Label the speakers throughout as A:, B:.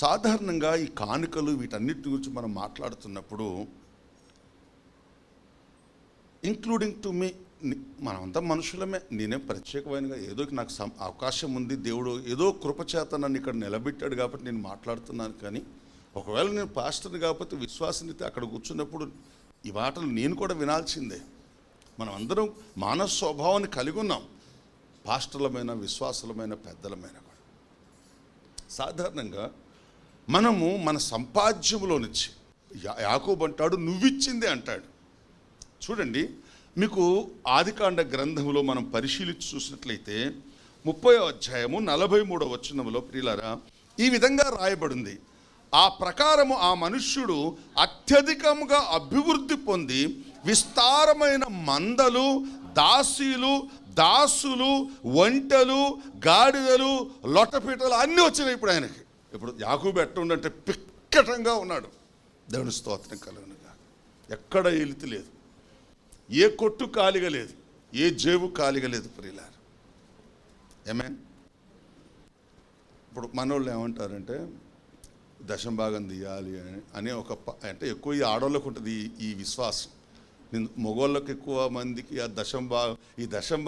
A: సాధారణంగా ఈ కానుకలు వీటన్నిటి గురించి మనం మాట్లాడుతున్నప్పుడు ఇంక్లూడింగ్ టు మీ మనమంతా మనుషులమే. నేనేం ప్రత్యేకమైనగా ఏదో నాకు సం అవకాశం ఉంది దేవుడు ఏదో కృపచేత నన్ను ఇక్కడ నిలబెట్టాడు కాబట్టి నేను మాట్లాడుతున్నాను కానీ ఒకవేళ నేను పాస్టర్ని కాకపోతే విశ్వాసనితే అక్కడ కూర్చున్నప్పుడు ఈ మాటలు నేను కూడా వినాల్సిందే. మనం అందరం మానవ స్వభావాన్ని కలిగి ఉన్నాం. పాస్టర్లమైన విశ్వాసులమైన పెద్దలమైన కూడా. సాధారణంగా మనము మన సంపాద్యంలో నుంచి యా- యాకోబు అంటాడు నువ్విచ్చిందే అంటాడు. చూడండి మీకు ఆదికాండ గ్రంథంలో మనం పరిశీలించి చూసినట్లయితే ముప్పై అధ్యాయము నలభై మూడవ వచనంలో ప్రియులారా ఈ విధంగా రాయబడింది. ఆ ప్రకారము ఆ మనుష్యుడు అత్యధికముగా అభివృద్ధి పొంది విస్తారమైన మందలు దాసీలు దాసులు ఒంటెలు గాడిదలు లొట్టపీటలు అన్నీ వచ్చినాయి ఇప్పుడు ఆయనకి. ఇప్పుడు యాకూబు ఎట్టుండంటే పిక్కటంగా ఉన్నాడు. దేవుని స్తోత్రం కలుగునుగా. ఎక్కడ ఎలితి లేదు. ఏ కొట్టు ఖాళీగా లేదు. ఏ జేబు ఖాళీగా లేదు ప్రియులారు. ఏమే ఇప్పుడు మనోళ్ళు ఏమంటారంటే దశం భాగం తీయాలి అని అని ఒక అంటే ఎక్కువ ఈ ఆడవాళ్ళకు ఉంటుంది ఈ విశ్వాసం. నేను మగవాళ్ళకి ఎక్కువ మందికి ఆ దశం ఈ దశం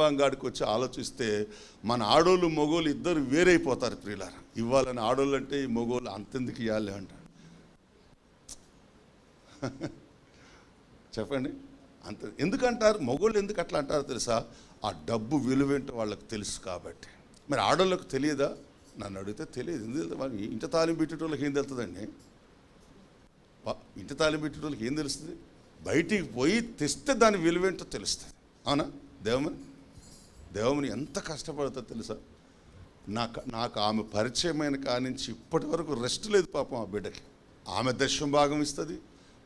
A: వచ్చి ఆలోచిస్తే మన ఆడోళ్ళు మగోళ్ళు ఇద్దరు వేరైపోతారు ప్రియులార. ఇవ్వాలని ఆడోళ్ళు అంటే ఈ మగోళ్ళు అంతెందుకు ఇవ్వాలి అంటారు. చెప్పండి. అంత ఎందుకంటారు? మగోళ్ళు ఎందుకు అట్లా అంటారో తెలుసా? ఆ డబ్బు విలువేంటో వాళ్ళకి తెలుసు కాబట్టి. మరి ఆడోళ్ళకి తెలియదా? నన్ను అడిగితే తెలియదు. ఎందుకు ఇంటి తాళం పెట్టేటోళ్ళకి ఏం తెలుస్తుందండి? ఇంటి తాళం పెట్టేటోళ్ళకి ఏం తెలుస్తుంది? బయటికి పోయి తెస్తే దాని విలువేంటో తెలుస్తుంది. అవునా? దేవమని దేవమని ఎంత కష్టపడుతుందో తెలుసా? నాకు నాకు ఆమె పరిచయమైన కానించి ఇప్పటి వరకు రెస్ట్ లేదు పాపం ఆ బిడ్డకి. ఆమె దశం భాగం ఇస్తుంది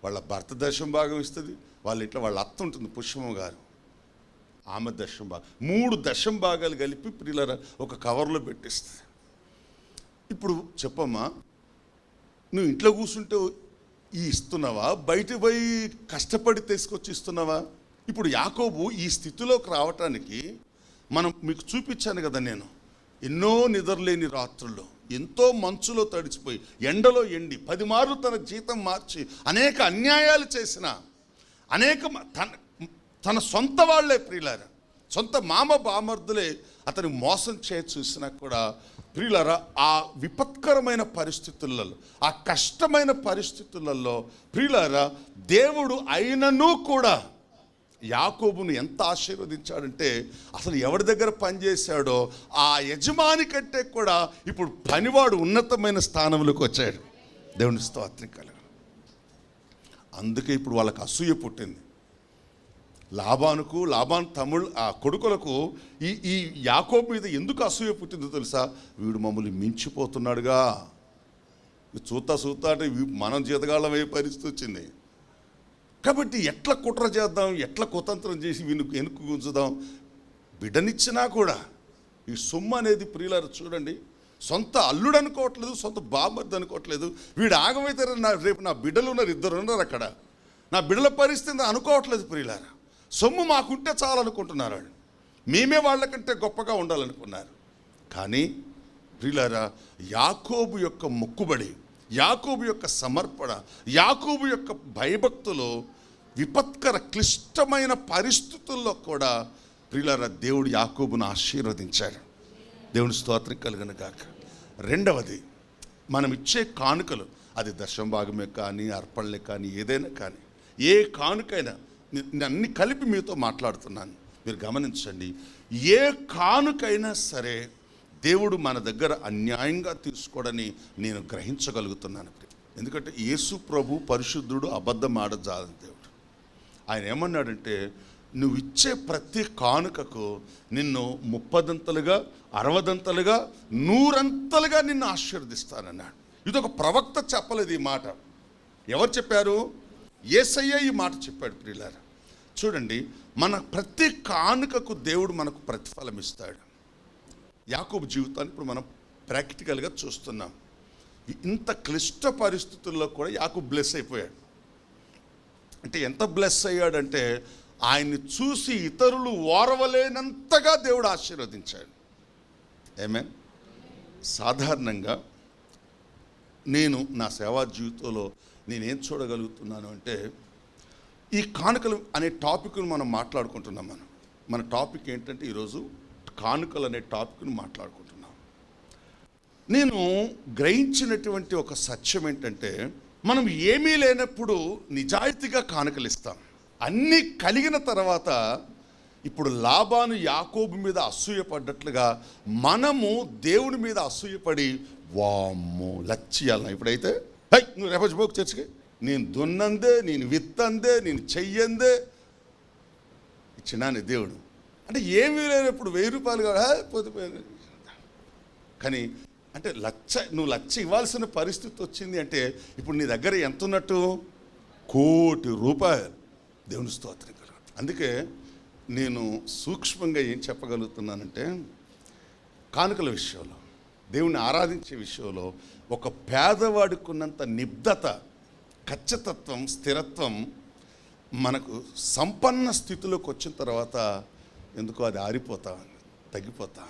A: వాళ్ళ భర్త దశం భాగం ఇస్తుంది వాళ్ళ ఇంట్లో వాళ్ళ అత్త ఉంటుంది పుష్పమ్మ గారు. ఆమె దశం భాగం మూడు దశం భాగాలు కలిపి పిల్లల ఒక కవర్లో పెట్టిస్తుంది. ఇప్పుడు చెప్పమ్మా నువ్వు ఇంట్లో కూర్చుంటే ఈ ఇస్తున్నావా? బయట పోయి కష్టపడి తీసుకొచ్చి ఇస్తున్నావా? ఇప్పుడు యాకోబు ఈ స్థితిలోకి రావటానికి మనం మీకు చూపించాను కదా నేను. ఎన్నో నిద్రలేని రాత్రుల్లో ఎంతో మంచులో తడిచిపోయి ఎండలో ఎండి పది మార్లు తన జీతం మార్చి అనేక అన్యాయాలు చేసిన అనేక తన తన సొంత వాళ్ళే ప్రియులారా. సొంత మామ బామర్దులే అతని మోసం చేయ చూసినా కూడా ప్రియులరా ఆ విపత్కరమైన పరిస్థితులలో ఆ కష్టమైన పరిస్థితులలో ప్రియులరా దేవుడు అయినను కూడా యాకోబును ఎంత ఆశీర్వదించాడంటే అసలు ఎవరి దగ్గర పనిచేశాడో ఆ యజమాని కంటే కూడా ఇప్పుడు పనివాడు ఉన్నతమైన స్థానంలోకి వచ్చాడు. దేవుని స్తోత్రం కలగ. అందుకే ఇప్పుడు వాళ్ళకి అసూయ పుట్టింది. లాభానుకు లాభాన్ తమిళ్ ఆ కొడుకులకు ఈ ఈ యాకోబ్ మీద ఎందుకు అసూయ పుట్టిందో తెలుసా? వీడు మమ్మల్ని మించిపోతున్నాడుగా. చూతా చూస్తా చూస్తా అంటే మనం జీతగాళ్ళం అయ్యే పరిస్థితి వచ్చింది. కాబట్టి ఎట్లా కుట్ర చేద్దాం ఎట్లా కుతంత్రం చేసి వీని వెనుక్కు గుంచుదాం బిడ్డనిచ్చినా కూడా ఈ సొమ్ము అనేది ప్రియులారు చూడండి. సొంత అల్లుడు అనుకోవట్లేదు సొంత బామ్మర్ది అనుకోవట్లేదు. వీడు ఆగమైతే నా రేపు నా బిడ్డలు ఉన్నారు ఇద్దరు ఉన్నారు అక్కడ. నా బిడ్డల పరిస్థితి అనుకోవట్లేదు ప్రియులారా. సొమ్ము మాకుంటే చాలనుకుంటున్నారు వాళ్ళు. మేమే వాళ్ళకంటే గొప్పగా ఉండాలనుకున్నారు. కానీ ప్రియులారా యాకోబు యొక్క మొక్కుబడి యాకోబు యొక్క సమర్పణ యాకోబు యొక్క భయభక్తులు విపత్కర క్లిష్టమైన పరిస్థితుల్లో కూడా ప్రియులారా దేవుడు యాకోబును ఆశీర్వదించాడు. దేవుని స్తోత్రం కలుగును గాక. రెండవది మనం ఇచ్చే కానుకలు అది దశం భాగమే కానీ అర్పణలే కానీ ఏదైనా కానీ ఏ కానుకైనా అన్ని కలిపి మీతో మాట్లాడుతున్నాను. మీరు గమనించండి ఏ కానుకైనా సరే దేవుడు మన దగ్గర అన్యాయంగా తీసుకోడని నేను గ్రహించగలుగుతున్నాను ఎందుకంటే యేసు ప్రభు పరిశుద్ధుడు అబద్ధం ఆడజాలని దేవుడు. ఆయన ఏమన్నాడంటే నువ్వు ఇచ్చే ప్రతి కానుకకు నిన్ను ముప్పదంతలుగా అరవదంతలుగా నూరంతలుగా నిన్ను ఆశీర్వదిస్తానన్నాడు. ఇది ఒక ప్రవక్త చెప్పలేదు ఈ మాట. ఎవరు చెప్పారు? ఏసయ్య ఈ మాట చెప్పాడు ప్రియులారా. చూడండి మన ప్రతి కానుకకు దేవుడు మనకు ప్రతిఫలం ఇస్తాడు. యాకోబు జీవితాన్ని ఇప్పుడు మనం ప్రాక్టికల్గా చూస్తున్నాం. ఇంత క్లిష్ట పరిస్థితుల్లో కూడా యాకోబు బ్లెస్ అయిపోయాడు. అంటే ఎంత బ్లెస్ అయ్యాడంటే ఆయన్ని చూసి ఇతరులు ఓరవలేనంతగా దేవుడు ఆశీర్వదించాడు. ఏమే సాధారణంగా నేను నా సేవా జీవితంలో నేనేం చూడగలుగుతున్నాను అంటే ఈ కానుకలు అనే టాపిక్ను మనం మాట్లాడుకుంటున్నాం మనం. మన టాపిక్ ఏంటంటే ఈరోజు కానుకలు అనే టాపిక్ను మాట్లాడుకుంటున్నాం. నేను గ్రహించినటువంటి ఒక సత్యం ఏంటంటే మనం ఏమీ లేనప్పుడు నిజాయితీగా కానుకలు ఇస్తాం. అన్నీ కలిగిన తర్వాత ఇప్పుడు లాభాను యాకోబు మీద అసూయపడ్డట్లుగా మనము దేవుని మీద అసూయపడి వామ్మో లచ్చియాలను ఇప్పుడైతే హై నువ్వు రేపటి పోకు చర్చికి. నేను దున్నందే నేను విత్తందే నేను చెయ్యందే. ఇచ్చినాను దేవుడు. అంటే ఏమీ లేనప్పుడు వెయ్యి రూపాయలు కూడా "హే, పోతే కానీ అంటే లచ్చ నువ్వు లచ్చ ఇవ్వాల్సిన పరిస్థితి వచ్చింది అంటే ఇప్పుడు నీ దగ్గర ఎంత ఉన్నట్టు కోటి రూపాయలు. దేవుని స్తోత్రం అందుకే నేను సూక్ష్మంగా ఏం చెప్పగలుగుతున్నానంటే కానుకల విషయంలో. దేవుని ఆరాధించే విషయంలో ఒక పేదవాడుకున్నంత నిబ్దత ఖచ్చితత్వం స్థిరత్వం మనకు సంపన్న స్థితిలోకి వచ్చిన తర్వాత ఎందుకో అది ఆరిపోతా తగ్గిపోతా.